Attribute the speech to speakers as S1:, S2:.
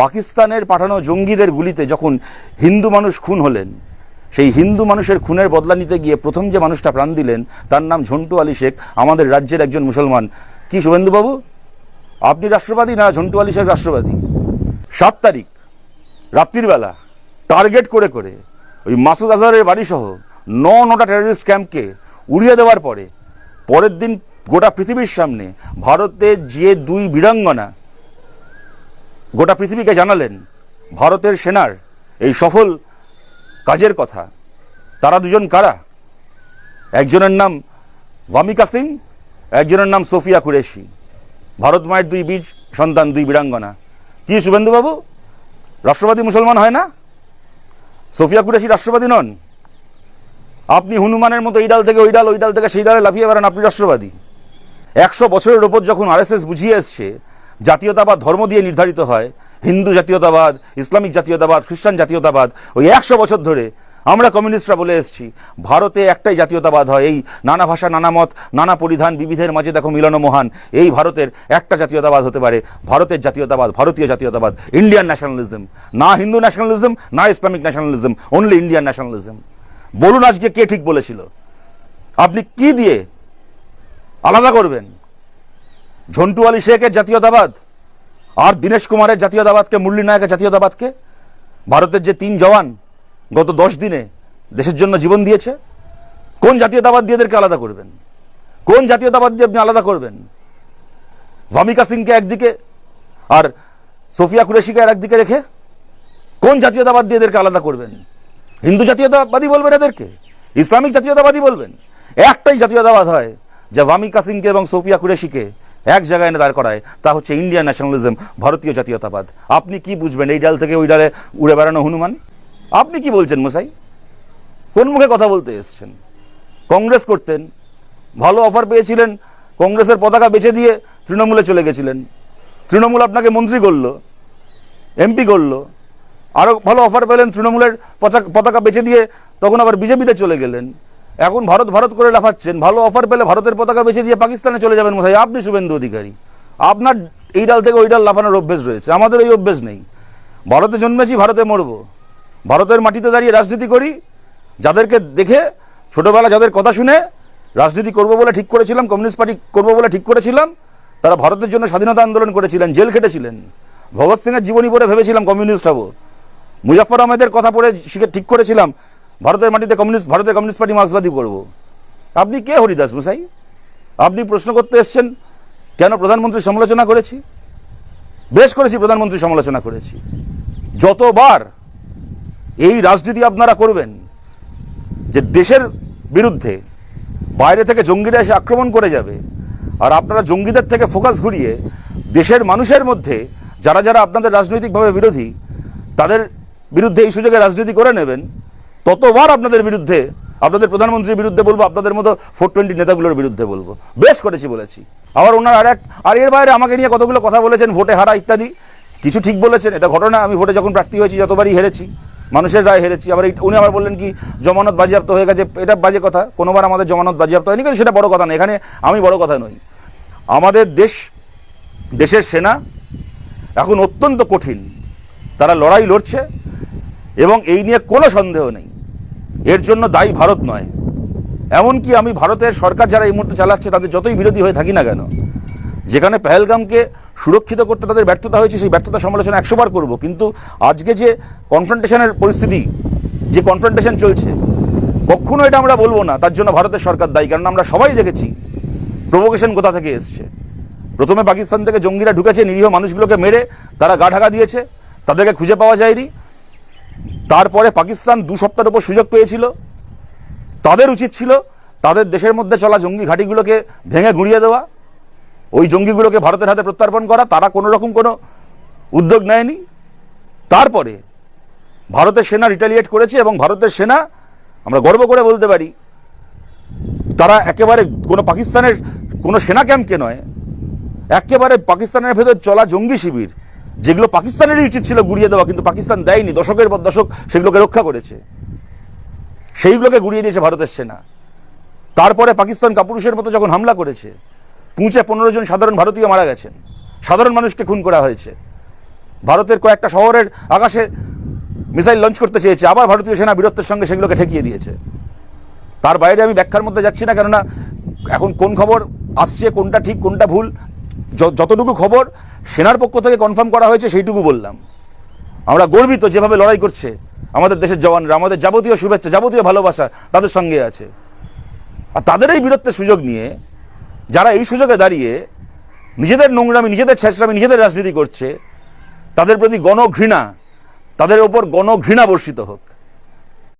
S1: পাকিস্তানের পাঠানো জঙ্গিদের গুলিতে যখন হিন্দু মানুষ খুন হলেন, সেই হিন্দু মানুষের খুনের বদলা নিতে গিয়ে প্রথম যে মানুষটা প্রাণ দিলেন, তার নাম ঝন্টু আলী শেখ, আমাদের রাজ্যের একজন মুসলমান। কি, শুভেন্দুবাবু? আপনি রাষ্ট্রবাদী না ঝন্টু আলী শেখ রাষ্ট্রবাদী? সাত তারিখ, রাত্রির বেলা, টার্গেট করে করে, ওই মাসুদ আজহারের বাড়িসহ ন নটা টেররিস্ট ক্যাম্পকে উড়িয়ে দেওয়ার পরে, পরের দিন গোটা পৃথিবীর সামনে ভারতের যে দুই বীরাঙ্গনা গোটা পৃথিবীকে জানালেন ভারতের সেনার এই সফল কাজের কথা। তারা দুজন কারা? একজনের নাম ভামিকা সিং, একজনের নাম সোফিয়া কুরেশি। ভারত মায়ের দুই বীজ, সন্তান দুই বীরাঙ্গনা। কি শুভেন্দুবাবু? রাষ্ট্রবাদী মুসলমান হয় না? সোফিয়া কুরেশি রাষ্ট্রবাদী নন? আপনি হনুমানের মতো এই ডাল থেকে ওই ডাল ওই ডাল থেকে সেই ডালে লাফিয়ে বেড়ান, আপনি রাষ্ট্রবাদী। একশো বছরের ওপর যখন আরএসএস বুঝিয়ে এসছে জাতীয়তাবাদ ধর্ম দিয়ে নির্ধারিত হয়। হিন্দু জাতীয়তাবাদ, ইসলামিক জাতীয়তাবাদ, খ্রিস্টান জাতীয়তাবাদ, ওই একশো বছর ধরে আমরা কমিউনিস্টরা বলে এসেছি, ভারতে একটাই জাতীয়তাবাদ হয় এই নানা ভাষা, নানা মত, নানা পরিধান, বিবিধের মাঝে দেখো মিলন মহান, এই ভারতের একটা জাতীয়তাবাদ হতে পারে, ভারতের জাতীয়তাবাদ, ভারতীয় জাতীয়তাবাদ, ইন্ডিয়ান ন্যাশনালিজম, না হিন্দু ন্যাশনালিজম, না Islamic nationalism only Indian nationalism. বলুন আজকে কে ঠিক বলেছিল? আপনি কি দিয়ে আলাদা করবেন? ঝন্টু আলী শেখের জাতীয়তাবাদ আর দীনেশ কুমারের জাতীয়তাবাদকে, মুরলী নায়কের জাতীয়তাবাদকে ভারতের যে তিন জওয়ান গত দশ দিনে দেশের জন্য জীবন দিয়েছে, কোন জাতীয়তাবাদ দিয়ে এদেরকে আলাদা করবেন? কোন জাতীয়তাবাদ দিয়ে আপনি আলাদা করবেন? ভামিকা সিংকে একদিকে আর সোফিয়া কুরেশিকে আর একদিকে রেখে কোন জাতীয়তাবাদ দিয়ে এদেরকে আলাদা করবেন? হিন্দু জাতীয়তাবাদী বলবেন এদেরকে? ইসলামিক জাতীয়তাবাদী বলবেন? একটাই জাতীয়তাবাদ হয় যা ভামিকা সিংকে এবং সোফিয়া কুরেশিকে এক জায়গায় এনে দাঁড় করায়, তা হচ্ছে ইন্ডিয়ান ন্যাশনালিজম ভারতীয় জাতীয়তাবাদ। আপনি কি বুঝবেন এই ডাল থেকে ওই ডালে উড়ে বেড়ানো হনুমান? আপনি কি বলছেন মশাই? কোন মুখে কথা বলতে এসছেন? কংগ্রেস করতেন, ভালো অফার পেয়েছিলেন, কংগ্রেসের পতাকা বেছে দিয়ে তৃণমূলে চলে গেছিলেন। তৃণমূল আপনাকে মন্ত্রী করল এমপি করল আরও ভালো অফার পেলেন, তৃণমূলের পতাকা পতাকা বেছে দিয়ে তখন আবার বিজেপিতে চলে গেলেন। এখন ভারত ভারত করে লাফাচ্ছেন, ভালো অফার পেলে ভারতের পতাকা বেছে দিয়ে পাকিস্তানে চলে যাবেন মশাই। আপনি শুভেন্দু অধিকারী। আপনার এই ডাল থেকে ওই ডাল লাফানোর অভ্যেস রয়েছে। আমাদের এই অভ্যেস নেই। ভারতে জন্মেছি, ভারতে মরবো। ভারতের মাটিতে দাঁড়িয়ে রাজনীতি করি, যাদেরকে দেখে, ছোটবেলা যাদের কথা শুনে রাজনীতি করব বলে ঠিক করেছিলাম, কমিউনিস্ট পার্টি করব বলে ঠিক করেছিলাম, তারা ভারতের জন্য স্বাধীনতা আন্দোলন করেছিলেন, জেল খেটেছিলেন। ভগৎ সিংয়ের জীবনী পড়ে ভেবেছিলাম কমিউনিস্ট হব। মুজাফর আহমেদের কথা পড়ে ঠিক করেছিলাম ভারতের মাটিতে কমিউনিস্ট, ভারতের কমিউনিস্ট পার্টি মার্ক্সবাদী করব আপনি কে হরিদাস মশাই? আপনি প্রশ্ন করতে এসছেন, কেন প্রধানমন্ত্রী সমালোচনা করেছি? বেশ করেছি প্রধানমন্ত্রী সমালোচনা করেছি। যতবার এই রাজনীতি আপনারা করবেন, যে দেশের বিরুদ্ধে বাইরে থেকে জঙ্গিরা এসে আক্রমণ করে যাবে, আর আপনারা জঙ্গিদের থেকে ফোকাস ঘুরিয়ে দেশের মানুষের মধ্যে যারা যারা আপনাদের রাজনৈতিকভাবে বিরোধী, তাদের বিরুদ্ধে এই সুযোগে রাজনীতি করে নেবেন ততবার আপনাদের বিরুদ্ধে, আপনাদের প্রধানমন্ত্রীর বিরুদ্ধে বলব, আপনাদের মতো ফোর টোয়েন্টি নেতাগুলোর বিরুদ্ধে বলব। বেশ করেছি বলেছি। আবার ওনার আর এক, আর এর বাইরে আমাকে নিয়ে কতগুলো কথা বলেছেন, ভোটে হারা ইত্যাদি, কিছু ঠিক বলেছেন, এটা ঘটনা, আমি ভোটে যখন প্রার্থী হয়েছি যতবারই হেরেছি, মানুষের রায় হেরেছি, আবার উনি আবার বললেন কি, জমানত বাজেয়াপ্ত হয়ে গেছে, এটা বাজে কথা, কোনোবার আমাদের জমানত বাজেয়াপ্ত হয়নি, কিন্তু সেটা বড় কথা নয়, এখানে আমি বড় কথা নই। আমাদের দেশ, দেশের সেনা এখন অত্যন্ত কঠিন, তারা লড়াই লড়ছে, এবং এই নিয়ে কোনো সন্দেহ নেই। এর জন্য দায়ী ভারত নয়। এমনকি আমি ভারতের সরকার যারা এই মুহূর্তে চালাচ্ছে, তাদের যতই বিরোধী হয়ে থাকি না কেন, যেখানে পেহেলগামকে সুরক্ষিত করতে তাদের ব্যর্থতা হয়েছে, সেই ব্যর্থতা সমালোচনা একশো বার করব। কিন্তু আজকে যে কনফ্রন্টেশনের পরিস্থিতি, যে কনফ্রন্টেশন চলছে, কখনো এটা আমরা বলব না, তার জন্য ভারতের সরকার দায়ী। কারণ আমরা সবাই দেখেছি প্রভোকেশন কোথা থেকে এসছে? প্রথমে পাকিস্তান থেকে জঙ্গিরা ঢুকেছে, নিরীহ মানুষগুলোকে মেরে তারা গা ঢাকা দিয়েছে, তাদেরকে খুঁজে পাওয়া যায়নি। তারপরে পাকিস্তান দু সপ্তাহের উপর সুযোগ পেয়েছিল। তাদের উচিত ছিল তাদের দেশের মধ্যে চলা জঙ্গি ঘাঁটিগুলোকে ভেঙে গুঁড়িয়ে দেওয়া। ওই জঙ্গিগুলোকে ভারতের হাতে প্রত্যার্পণ করা, তারা কোনো রকম কোনো উদ্যোগ নেয়নি। তারপরে ভারতের সেনা রিটালিয়েট করেছে এবং ভারতের সেনা, আমরা গর্ব করে বলতে পারি, তারা একেবারে কোনো পাকিস্তানের কোনো সেনা ক্যাম্পকে নয়, একেবারে পাকিস্তানের ভেতর চলা জঙ্গি শিবির যেগুলো পাকিস্তানেরই উচিত ছিল গুড়িয়ে দেওয়া, কিন্তু পাকিস্তান দেয়নি। দশকের পর দশক সেগুলোকে রক্ষা করেছে। সেইগুলোকে গুড়িয়ে দিয়েছে ভারতের সেনা। তারপরে পাকিস্তান কাপুরুষের মতো যখন হামলা করেছে, পুঁচে পনেরো জন সাধারণ ভারতীয় মারা গেছেন। সাধারণ মানুষকে খুন করা হয়েছে। ভারতের কয়েকটা শহরের আকাশে মিসাইল লঞ্চ করতে চেয়েছে। আবার ভারতীয় সেনা বীরত্বের সঙ্গে সেগুলোকে ঠেকিয়ে দিয়েছে। তার বাইরে আমি ব্যাখ্যার মধ্যে যাচ্ছি না, কেননা এখন কোন খবর আসছে, কোনটা ঠিক, কোনটা ভুল যতটুকু খবর সেনার পক্ষ থেকে কনফার্ম করা হয়েছে, সেইটুকু বললাম। আমরা গর্বিত যেভাবে লড়াই করছে, আমাদের দেশের জওয়ানরা, আমাদের যাবতীয় শুভেচ্ছা, যাবতীয় ভালোবাসা তাদের সঙ্গে আছে। আর তাদের এই বীরত্বের সুযোগ নিয়ে, যারা এই সুযোগে দাঁড়িয়ে নিজেদের নোংরামি, নিজেদের ছেঁচড়ামি নিজেদের রাজনীতি করছে, তাদের প্রতি গণঘৃণা, তাদের ওপর গণঘৃণা বর্ষিত হোক।